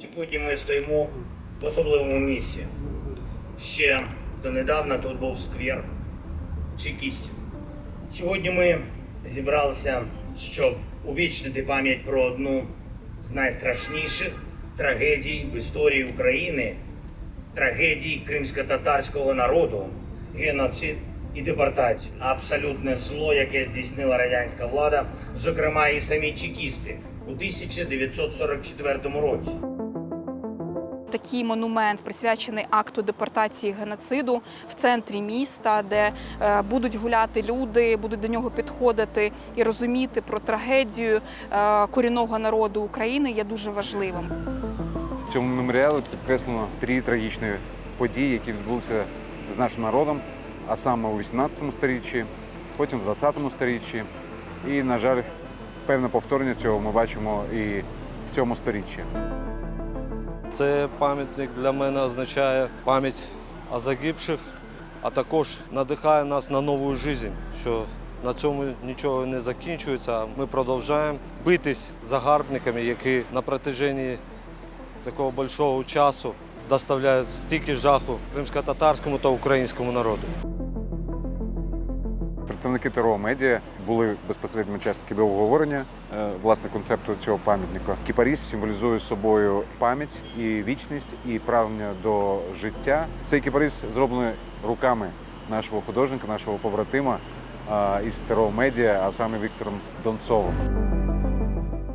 Сьогодні ми стоїмо в особливому місці. Ще донедавна тут був сквер чекістів. Сьогодні ми зібралися, щоб увічнити пам'ять про одну з найстрашніших трагедій в історії України трагедії кримсько-татарського народу, геноцид і депортацію. Абсолютне зло, яке здійснила радянська влада, зокрема і самі чекісти у 1944 році. Такий монумент присвячений акту депортації геноциду в центрі міста, де е, будуть гуляти люди, будуть до нього підходити і розуміти про трагедію е, корінного народу України є дуже важливим. В цьому меморіалі підкреслено три трагічні події, які відбулися з нашим народом, а саме у 18 сторіччі, потім в 20 сторіччі. І, на жаль, певне повторення цього ми бачимо і в цьому сторіччі. Це пам'ятник для мене означає пам'ять о загибших, а також надихає нас на нову життя, що на цьому нічого не закінчується. Ми продовжуємо битись загарбниками, які на протяженні такого большого часу доставляють стільки жаху кримсько-татарському та українському народу. Представники ТРО медіа були безпосередньо учасниками обговорення е, власне концепту цього пам'ятника. Кіпаріс символізує собою пам'ять і вічність, і прагнення до життя. Цей кіпаріс зроблений руками нашого художника, нашого побратима із ТРО медіа, а саме Віктором Донцовим.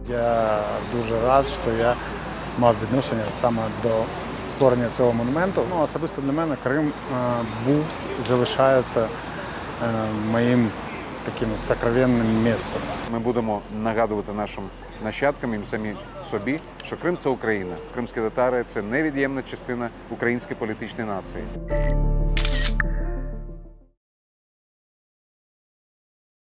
Я дуже рад, що я мав відношення саме до створення цього монументу. Ну, особисто для мене Крим е, був і залишається моїм таким сокровенним містом. Ми будемо нагадувати нашим нащадкам і самі собі, що Крим це Україна. Кримські татари це невід'ємна частина української політичної нації.